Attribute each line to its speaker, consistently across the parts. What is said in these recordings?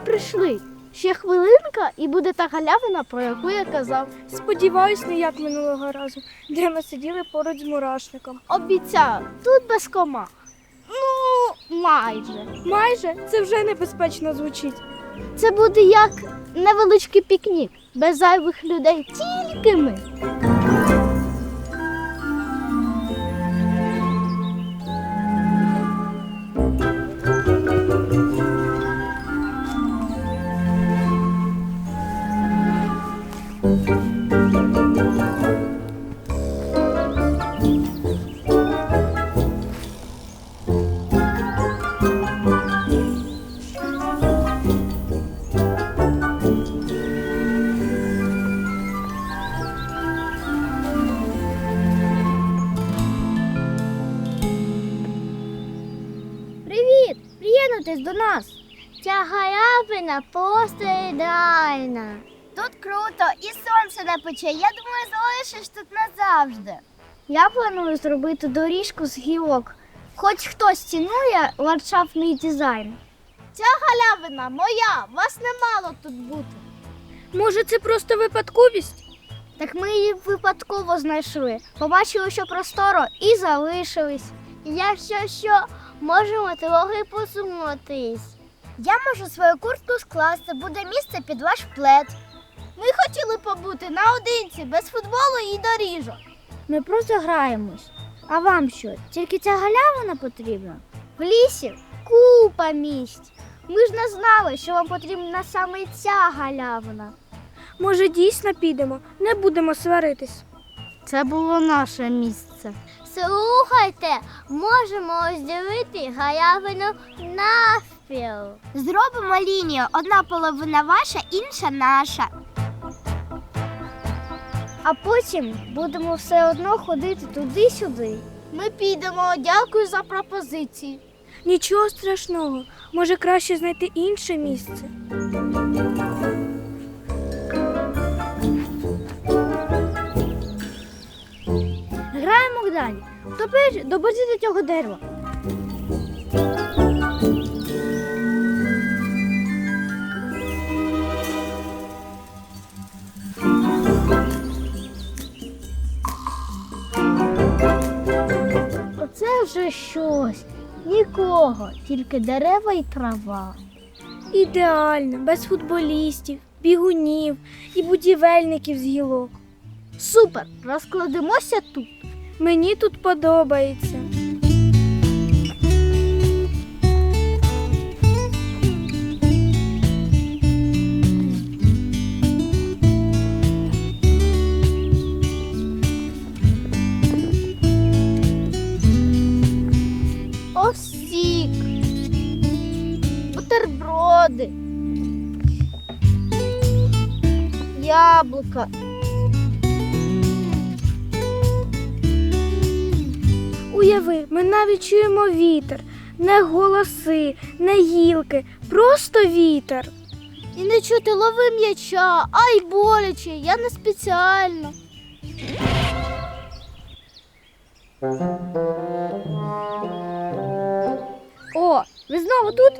Speaker 1: прийшли. Ще хвилинка і буде та галявина, про яку я казав.
Speaker 2: Сподіваюсь, не як минулого разу, де ми сиділи поруч з мурашником.
Speaker 1: Обіцяю, тут без комах. Ну, майже.
Speaker 2: Майже це вже небезпечно звучить.
Speaker 1: Це буде як невеличкий пікнік, без зайвих людей, тільки ми. Привіт! Приєднуйтесь до нас. Ця галявина просто ідеальна.
Speaker 3: Тут круто, і сонце не пече. Я думаю, залишиш тут назавжди.
Speaker 1: Я планую зробити доріжку з гілок. Хоч хтось цінує ландшафтний дизайн. Ця галявина моя, вас не мало тут бути.
Speaker 2: Може, це просто випадковість?
Speaker 1: Так ми її випадково знайшли. Побачили, що просторо, і залишились. Якщо що, можемо трохи посунутись.
Speaker 3: Я можу свою куртку скласти, буде місце під ваш плед.
Speaker 1: Ми хотіли побути наодинці, без футболу і доріжок. Ми просто граємось. А вам що? Тільки ця галявина потрібна? В лісі купа місць. Ми ж не знали, що вам потрібна саме ця галявина.
Speaker 2: Може, дійсно підемо, не будемо сваритись.
Speaker 1: Це було наше місце.
Speaker 3: Слухайте, можемо розділити галявину навпіл. Зробимо лінію. Одна половина ваша, інша наша.
Speaker 1: А потім будемо все одно ходити туди-сюди. Ми підемо. Дякую за пропозиції.
Speaker 2: Нічого страшного, може краще знайти інше місце.
Speaker 1: Граємо далі. Тепер доберіться до цього дерева. Вже щось. Нікого, тільки дерева і трава.
Speaker 2: Ідеально, без футболістів, бігунів і будівельників з гілок.
Speaker 1: Супер! Розкладемося тут.
Speaker 2: Мені тут подобається.
Speaker 1: Яблука.
Speaker 2: Уяви, ми навіть чуємо вітер, не голоси, не гілки, просто вітер.
Speaker 1: І не чути лови м'яча, ай боляче, я не спеціально. О, ви знову тут?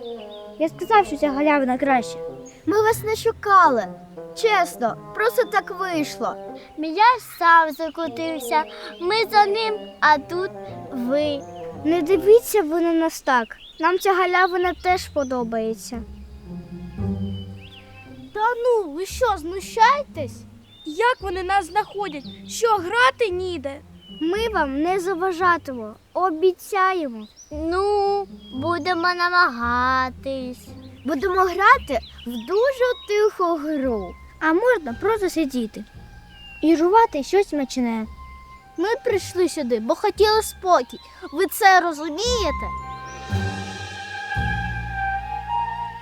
Speaker 1: Я сказав, що ця галявина краще.
Speaker 3: Ми вас не шукали. Чесно, просто так вийшло. М'яч сам закотився. Ми за ним, а тут ви.
Speaker 1: Не дивіться ви на нас так. Нам ця галявина теж подобається. Та ну, ви що, знущаєтесь?
Speaker 2: Як вони нас знаходять? Що грати ніде?
Speaker 1: Ми вам не заважатимо, обіцяємо.
Speaker 3: Ну, будемо намагатись. Будемо грати в дуже тиху гру.
Speaker 1: А можна просто сидіти і жувати щось смачне. Ми прийшли сюди, бо хотіли спокій. Ви це розумієте?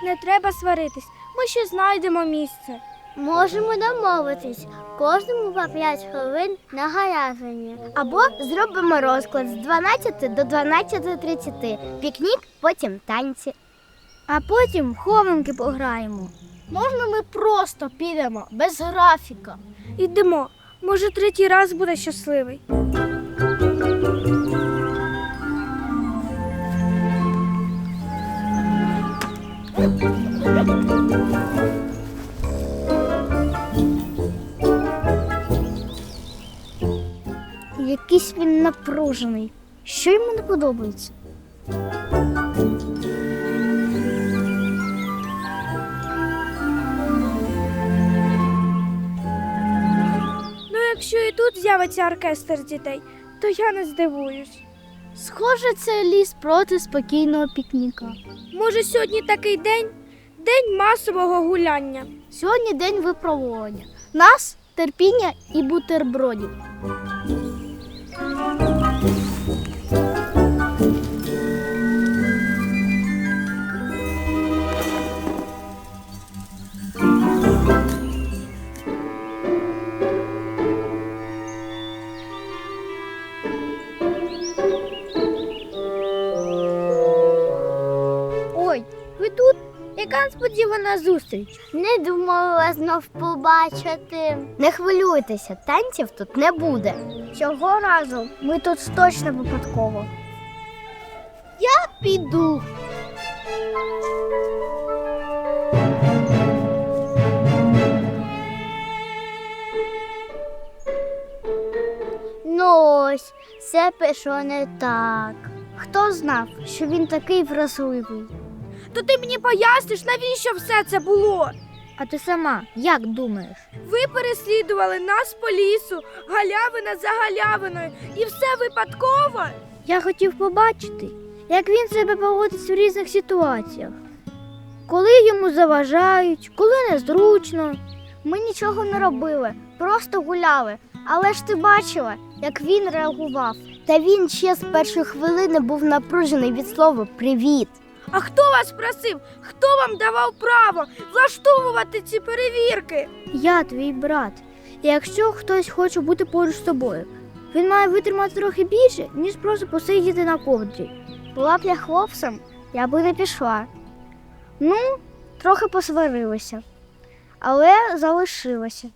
Speaker 2: Не треба сваритись. Ми ще знайдемо місце.
Speaker 3: Можемо домовитись кожному по 5 хвилин на галявині. Або зробимо розклад з 12 до 12.30. Пікнік, потім танці.
Speaker 1: А потім хованки пограємо. Можна ми просто підемо без графіка.
Speaker 2: Ідемо. Може, третій раз буде щасливий.
Speaker 1: Якийсь він напружений. Що йому не подобається?
Speaker 2: Якщо і тут з'явиться оркестр дітей, то я не здивуюсь.
Speaker 1: Схоже, це ліс проти спокійного пікніка.
Speaker 2: Може, сьогодні такий день день масового гуляння.
Speaker 1: Сьогодні день випробування. Нас терпіння і бутербродів. Несподівана зустріч?
Speaker 3: Не думала вас знов побачити. Не хвилюйтеся, танців тут не буде.
Speaker 1: Цього разу ми тут точно випадково. Я піду.
Speaker 3: Ну ось, все пішло не так.
Speaker 1: Хто знав, що він такий вразливий?
Speaker 2: То ти мені поясниш, навіщо все це було?
Speaker 1: А ти сама як думаєш?
Speaker 2: Ви переслідували нас по лісу, галявина за галявиною, і все випадково.
Speaker 1: Я хотів побачити, як він себе поводить в різних ситуаціях. Коли йому заважають, коли незручно. Ми нічого не робили, просто гуляли. Але ж ти бачила, як він реагував.
Speaker 3: Та він ще з першої хвилини був напружений від слова привіт.
Speaker 2: А хто вас просив? Хто вам давав право влаштовувати ці перевірки?
Speaker 1: Я твій брат. І якщо хтось хоче бути поруч з тобою, він має витримати трохи більше, ніж просто посидіти на ковдрі. Була б я хлопцем, я би не пішла. Ну, трохи посварилася, але залишилася.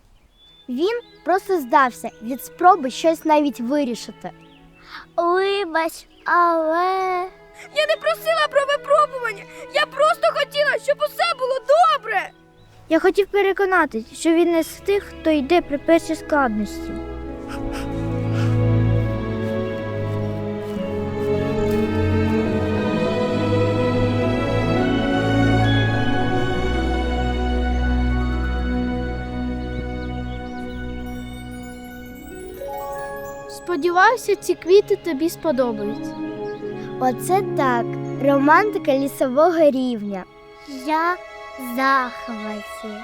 Speaker 3: Він просто здався від спроби щось навіть вирішити. Вибач, але
Speaker 2: Я не просила про випробування. Я просто хотіла, щоб усе було добре.
Speaker 1: Я хотів переконатись, що він не з тих, хто йде при першій складності. Сподіваюся, ці квіти тобі сподобаються.
Speaker 3: Оце так. Романтика лісового рівня. Я в захваті.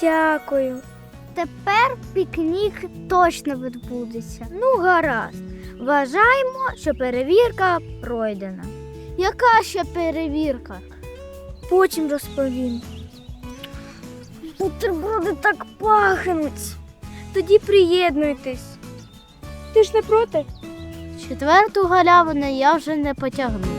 Speaker 2: Дякую.
Speaker 1: Тепер пікнік точно відбудеться. Ну, гаразд. Вважаємо, що перевірка пройдена. Яка ще перевірка?
Speaker 2: Потім розповім.
Speaker 1: Бутерброди так пахнуть.
Speaker 2: Тоді приєднуйтесь. Ти ж не проти?
Speaker 1: Четверту галявину я вже не потягну.